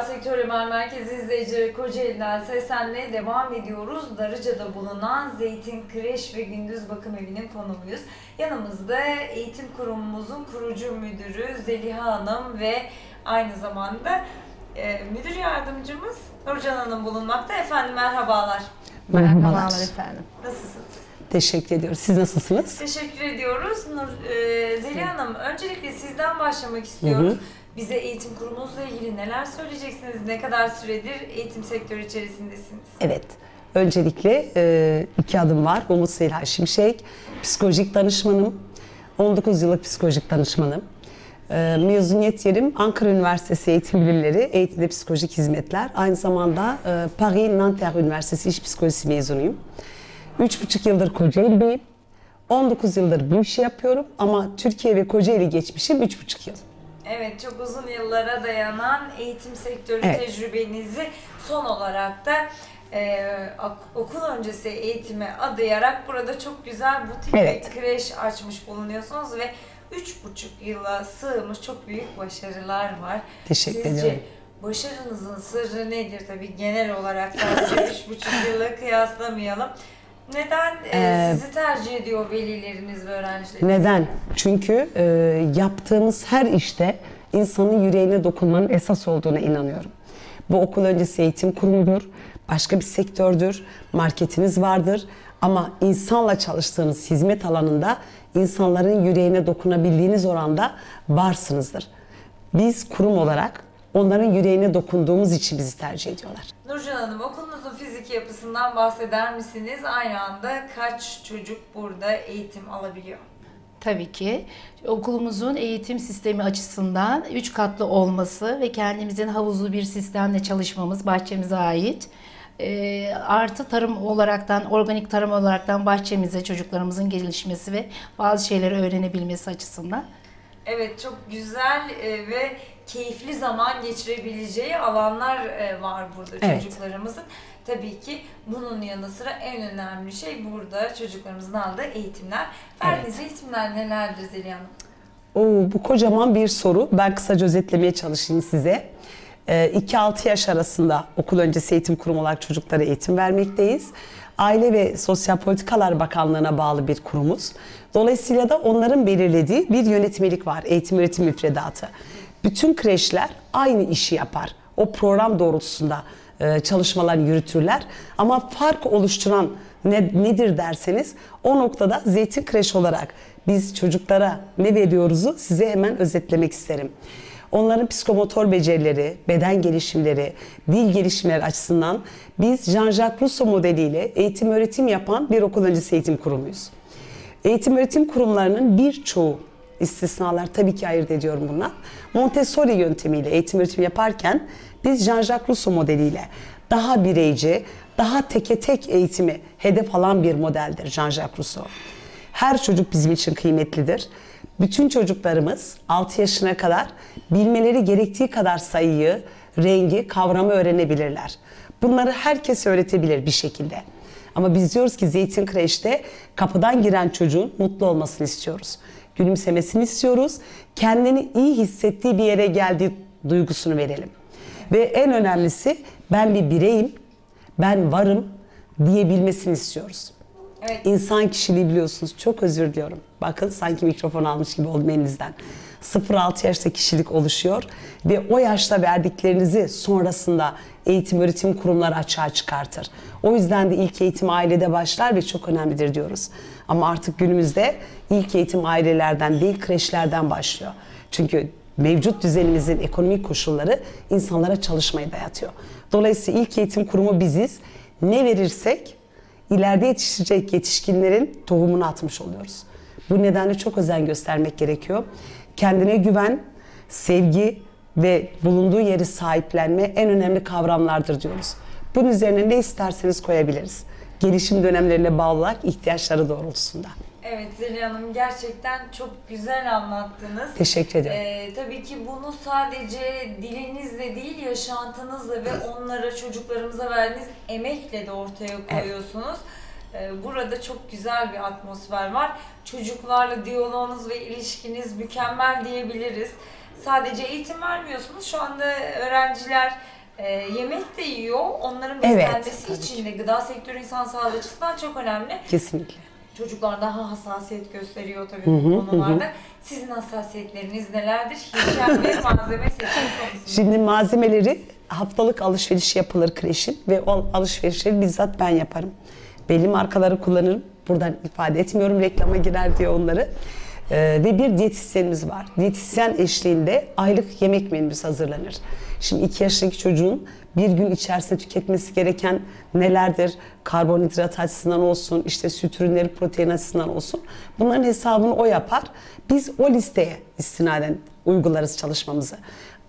Merhabalar Sektör Ömer Merkezi izleyicileri Kocaeli'den seslenmeye devam ediyoruz. Darıca'da bulunan Zeytin Kreş ve Gündüz Bakım Evi'nin konuğuyuz. Yanımızda eğitim kurumumuzun kurucu müdürü Zeliha Hanım ve aynı zamanda e, müdür yardımcımız Nurcan Hanım bulunmakta. Efendim merhabalar. Merhabalar. efendim. Nasılsınız? Teşekkür ediyoruz. Siz nasılsınız? Teşekkür ediyoruz. Nur, e, Zeliha Hanım öncelikle sizden başlamak istiyoruz. Hı hı. Bize eğitim kurumunuzla ilgili neler söyleyeceksiniz? Ne kadar süredir eğitim sektörü içerisindesiniz? Evet. Öncelikle e, iki adım var. Umut Selha Şimşek. Psikolojik danışmanım. 19 yıllık psikolojik danışmanım. E, mezuniyet yerim Ankara Üniversitesi Eğitim Bilimleri, Eğitimde Psikolojik Hizmetler. Aynı zamanda e, Paris Nanterre Üniversitesi İş Psikolojisi mezunuyum. 3,5 yıldır Kocaeli'deyim. 19 yıldır bu işi yapıyorum ama Türkiye ve Kocaeli geçmişim 3,5 yıl. Evet, çok uzun yıllara dayanan eğitim sektörü Evet. tecrübenizi son olarak da e, ok- okul öncesi eğitime adayarak burada çok güzel butik Evet. kreş açmış bulunuyorsunuz ve üç buçuk yıla sığmış çok büyük başarılar var. Teşekkür Sizce ediyorum. başarınızın sırrı nedir? Tabii genel olarak sadece üç buçuk yıla kıyaslamayalım. Neden e, Ee, sizi tercih ediyor velileriniz ve öğrencileriniz? Neden? Çünkü e, yaptığımız her işte insanın yüreğine dokunmanın esas olduğuna inanıyorum. Bu okul öncesi eğitim kurumudur, başka bir sektördür, marketiniz vardır ama insanla çalıştığınız hizmet alanında insanların yüreğine dokunabildiğiniz oranda varsınızdır. Biz kurum olarak onların yüreğine dokunduğumuz için bizi tercih ediyorlar. Nurcan Hanım okulunuzun yapısından bahseder misiniz? Aynı anda kaç çocuk burada eğitim alabiliyor? Tabii ki okulumuzun eğitim sistemi açısından 3 katlı olması ve kendimizin havuzlu bir sistemle çalışmamız bahçemize ait. Ee, artı tarım olaraktan, organik tarım olaraktan bahçemize çocuklarımızın gelişmesi ve bazı şeyleri öğrenebilmesi açısından. Evet çok güzel e, ve keyifli zaman geçirebileceği alanlar e, var burada Evet. çocuklarımızın. Tabii ki bunun yanı sıra en önemli şey burada çocuklarımızın aldığı eğitimler. Verdiğiniz eğitimler nelerdir Zeliha Hanım? Oo, bu kocaman bir soru. Ben kısaca özetlemeye çalışayım size. 2-6 yaş arasında okul öncesi eğitim kurumu olarak çocuklara eğitim vermekteyiz. Aile ve Sosyal Politikalar Bakanlığı'na bağlı bir kurumuz. Dolayısıyla da onların belirlediği bir yönetmelik var, eğitim öğretim müfredatı. Bütün kreşler aynı işi yapar. O program doğrultusunda e, çalışmalar yürütürler. Ama fark oluşturan ne, nedir derseniz o noktada Zeytin Kreş olarak biz çocuklara ne veriyoruzu size hemen özetlemek isterim. Onların psikomotor becerileri, beden gelişimleri, dil gelişimleri açısından biz Jean-Jacques Rousseau modeliyle eğitim öğretim yapan bir okul öncesi eğitim kurumuyuz. Eğitim öğretim kurumlarının birçoğu istisnalar tabii ki ayırt ediyorum bunlar. Montessori yöntemiyle eğitim öğretim yaparken biz Jean-Jacques Rousseau modeliyle daha bireyci, daha teke tek eğitimi hedef alan bir modeldir Jean-Jacques Rousseau. Her çocuk bizim için kıymetlidir. Bütün çocuklarımız 6 yaşına kadar bilmeleri gerektiği kadar sayıyı, rengi, kavramı öğrenebilirler. Bunları herkes öğretebilir bir şekilde. Ama biz diyoruz ki Zeytin Kreş'te kapıdan giren çocuğun mutlu olmasını istiyoruz. Gülümsemesini istiyoruz. Kendini iyi hissettiği bir yere geldiği duygusunu verelim. Ve en önemlisi ben bir bireyim, ben varım diyebilmesini istiyoruz. Evet. İnsan kişiliği biliyorsunuz. Çok özür diliyorum. Bakın sanki mikrofon almış gibi oldum elinizden. 0-6 yaşta kişilik oluşuyor ve o yaşta verdiklerinizi sonrasında eğitim öğretim kurumları açığa çıkartır. O yüzden de ilk eğitim ailede başlar ve çok önemlidir diyoruz. Ama artık günümüzde ilk eğitim ailelerden değil kreşlerden başlıyor. Çünkü mevcut düzenimizin ekonomik koşulları insanlara çalışmayı dayatıyor. Dolayısıyla ilk eğitim kurumu biziz. Ne verirsek ileride yetişecek yetişkinlerin tohumunu atmış oluyoruz. Bu nedenle çok özen göstermek gerekiyor. Kendine güven, sevgi ve bulunduğu yeri sahiplenme en önemli kavramlardır diyoruz. Bunun üzerine ne isterseniz koyabiliriz. Gelişim dönemlerine bağlı olarak ihtiyaçları doğrultusunda. Evet Zeliha Hanım gerçekten çok güzel anlattınız. Teşekkür ederim. Ee, tabii ki bunu sadece dilinizle değil yaşantınızla ve onlara çocuklarımıza verdiğiniz emekle de ortaya koyuyorsunuz. Ee, burada çok güzel bir atmosfer var. Çocuklarla diyaloğunuz ve ilişkiniz mükemmel diyebiliriz. sadece eğitim vermiyorsunuz. Şu anda öğrenciler e, yemek de yiyor. Onların Evet, beslenmesi tabii için de gıda sektörü insan sağlığı açısından çok önemli. Kesinlikle. Çocuklar daha hassasiyet gösteriyor tabii bu konularda. Sizin hassasiyetleriniz nelerdir? Hijyen ve malzeme seçimi konusunda. Şimdi malzemeleri haftalık alışveriş yapılır kreşin ve o alışverişleri bizzat ben yaparım. Belli markaları kullanırım. Buradan ifade etmiyorum reklama girer diye onları. Ee, ve bir diyetisyenimiz var. Diyetisyen eşliğinde aylık yemek menümüz hazırlanır. Şimdi 2 yaşındaki çocuğun bir gün içerisinde tüketmesi gereken nelerdir? Karbonhidrat açısından olsun, işte süt ürünleri protein açısından olsun. Bunların hesabını o yapar. Biz o listeye istinaden uygularız çalışmamızı.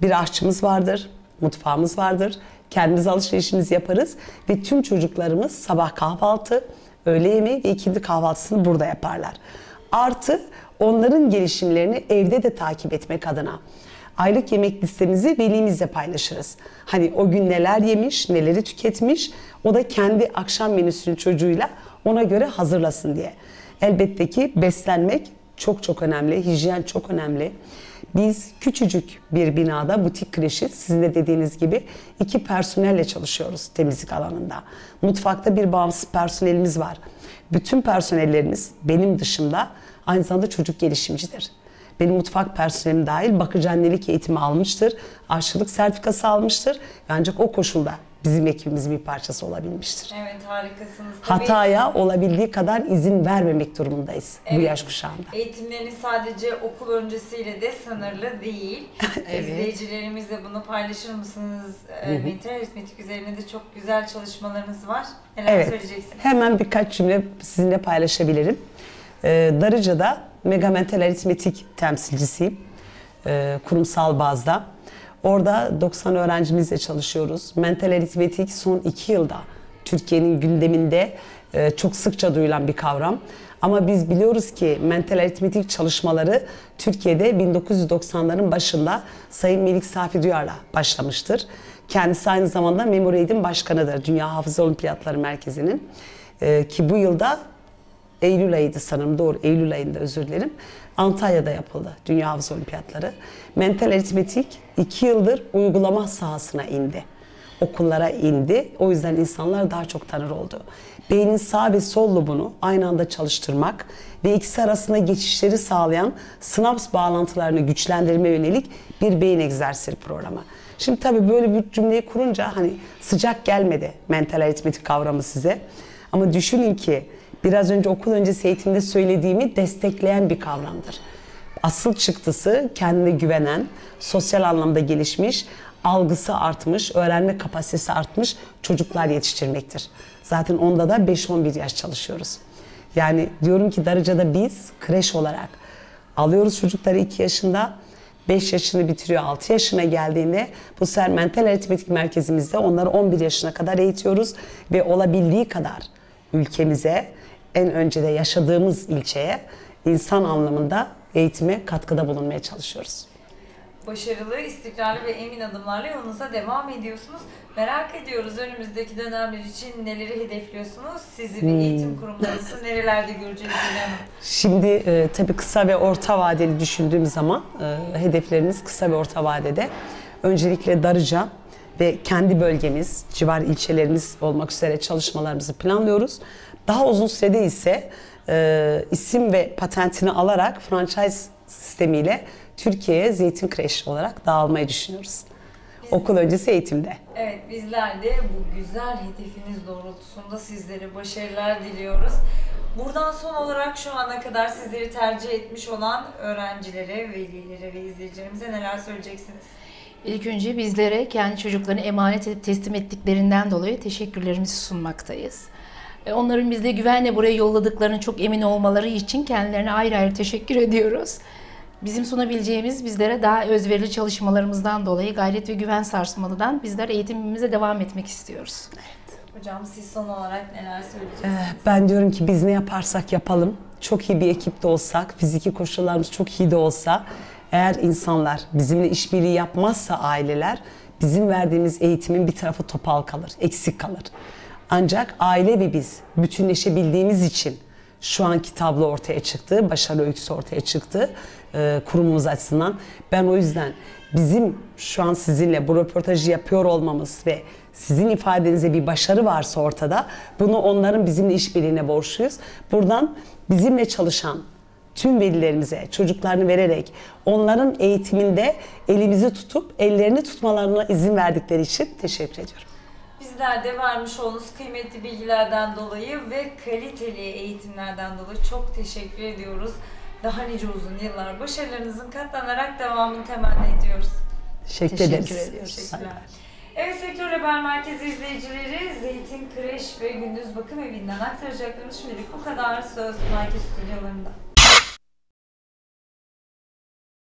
Bir aşçımız vardır, mutfağımız vardır. Kendimiz alışverişimizi yaparız ve tüm çocuklarımız sabah kahvaltı, öğle yemeği ve ikindi kahvaltısını burada yaparlar. Artı onların gelişimlerini evde de takip etmek adına aylık yemek listemizi velimizle paylaşırız. Hani o gün neler yemiş, neleri tüketmiş, o da kendi akşam menüsünü çocuğuyla ona göre hazırlasın diye. Elbette ki beslenmek çok çok önemli, hijyen çok önemli. Biz küçücük bir binada butik kreşi sizin de dediğiniz gibi iki personelle çalışıyoruz temizlik alanında. Mutfakta bir bağımsız personelimiz var. Bütün personellerimiz benim dışımda aynı zamanda çocuk gelişimcidir. Benim mutfak personelim dahil bakıcı annelik eğitimi almıştır. Aşçılık sertifikası almıştır. Ancak o koşulda bizim ekibimizin bir parçası olabilmiştir. Evet harikasınız. Tabii Hataya olabildiği kadar izin vermemek durumundayız bu Evet. yaş kuşağında. Eğitimleriniz sadece okul öncesiyle de sınırlı değil. Evet. İzleyicilerimizle bunu paylaşır mısınız? Ee, Mental aritmetik üzerine de çok güzel çalışmalarınız var. Neler Evet. söyleyeceksiniz? Hemen birkaç cümle sizinle paylaşabilirim. Ee, Darıca'da Mega Mental Aritmetik temsilcisiyim. Ee, kurumsal bazda. Orada 90 öğrencimizle çalışıyoruz. Mental aritmetik son iki yılda Türkiye'nin gündeminde e, çok sıkça duyulan bir kavram. Ama biz biliyoruz ki mental aritmetik çalışmaları Türkiye'de 1990'ların başında Sayın Melik Safi Duyar'la başlamıştır. Kendisi aynı zamanda Memoraid'in başkanıdır. Dünya Hafıza Olimpiyatları Merkezi'nin. Ee, ki bu yılda Eylül ayıydı sanırım doğru Eylül ayında özür dilerim. Antalya'da yapıldı Dünya Hafıza Olimpiyatları. Mental aritmetik iki yıldır uygulama sahasına indi. Okullara indi. O yüzden insanlar daha çok tanır oldu. Beynin sağ ve sol lobunu aynı anda çalıştırmak ve ikisi arasında geçişleri sağlayan sınaps bağlantılarını güçlendirme yönelik bir beyin egzersizi programı. Şimdi tabii böyle bir cümleyi kurunca hani sıcak gelmedi mental aritmetik kavramı size. Ama düşünün ki biraz önce okul öncesi eğitimde söylediğimi destekleyen bir kavramdır. Asıl çıktısı kendine güvenen, sosyal anlamda gelişmiş, algısı artmış, öğrenme kapasitesi artmış çocuklar yetiştirmektir. Zaten onda da 5-11 yaş çalışıyoruz. Yani diyorum ki Darıca'da biz kreş olarak alıyoruz çocukları 2 yaşında, 5 yaşını bitiriyor 6 yaşına geldiğinde bu sefer mental aritmetik merkezimizde onları 11 yaşına kadar eğitiyoruz ve olabildiği kadar ülkemize en önce de yaşadığımız ilçeye insan anlamında eğitime katkıda bulunmaya çalışıyoruz. Başarılı, istikrarlı ve emin adımlarla yolunuza devam ediyorsunuz. Merak ediyoruz önümüzdeki dönemler için neleri hedefliyorsunuz? Sizi ve eğitim kurumlarınızı nerelerde göreceğiz Hanım? Şimdi e, tabii kısa ve orta vadeli düşündüğüm zaman e, hedeflerimiz kısa ve orta vadede öncelikle Darıca ve kendi bölgemiz, civar ilçelerimiz olmak üzere çalışmalarımızı planlıyoruz. Daha uzun sürede ise e, isim ve patentini alarak franchise sistemiyle Türkiye'ye Zeytin Kreş olarak dağılmayı düşünüyoruz. Okul öncesi eğitimde. Evet bizler de bu güzel hedefiniz doğrultusunda sizlere başarılar diliyoruz. Buradan son olarak şu ana kadar sizleri tercih etmiş olan öğrencilere, velilere ve izleyicilerimize neler söyleyeceksiniz? İlk önce bizlere kendi çocuklarını emanet edip teslim ettiklerinden dolayı teşekkürlerimizi sunmaktayız. E, Onların bizle güvenle buraya yolladıklarını çok emin olmaları için kendilerine ayrı ayrı teşekkür ediyoruz. Bizim sunabileceğimiz bizlere daha özverili çalışmalarımızdan dolayı gayret ve güven sarsmalıdan bizler eğitimimize devam etmek istiyoruz. Hocam siz son olarak neler söyleyeceksiniz? Ee, Ben diyorum ki biz ne yaparsak yapalım, çok iyi bir ekipte olsak, fiziki koşullarımız çok iyi de olsa, eğer insanlar bizimle işbirliği yapmazsa aileler, bizim verdiğimiz eğitimin bir tarafı topal kalır, eksik kalır. Ancak aile ve biz bütünleşebildiğimiz için şu anki tablo ortaya çıktı, başarı öyküsü ortaya çıktı e, kurumumuz açısından. Ben o yüzden bizim şu an sizinle bu röportajı yapıyor olmamız ve sizin ifadenize bir başarı varsa ortada bunu onların bizimle işbirliğine borçluyuz. Buradan bizimle çalışan tüm velilerimize çocuklarını vererek onların eğitiminde elimizi tutup ellerini tutmalarına izin verdikleri için teşekkür ediyorum. Bizler de vermiş olduğunuz kıymetli bilgilerden dolayı ve kaliteli eğitimlerden dolayı çok teşekkür ediyoruz. Daha nice uzun yıllar başarılarınızın katlanarak devamını temenni ediyoruz. Teşekkür, Teşekkür ederiz. ediyoruz. Teşekkürler. Evet Sektör Haber Merkezi izleyicileri Zeytin Kreş ve Gündüz Bakım Evi'nden aktaracaklarımız şimdilik bu kadar. Söz Merkez Stüdyolarında.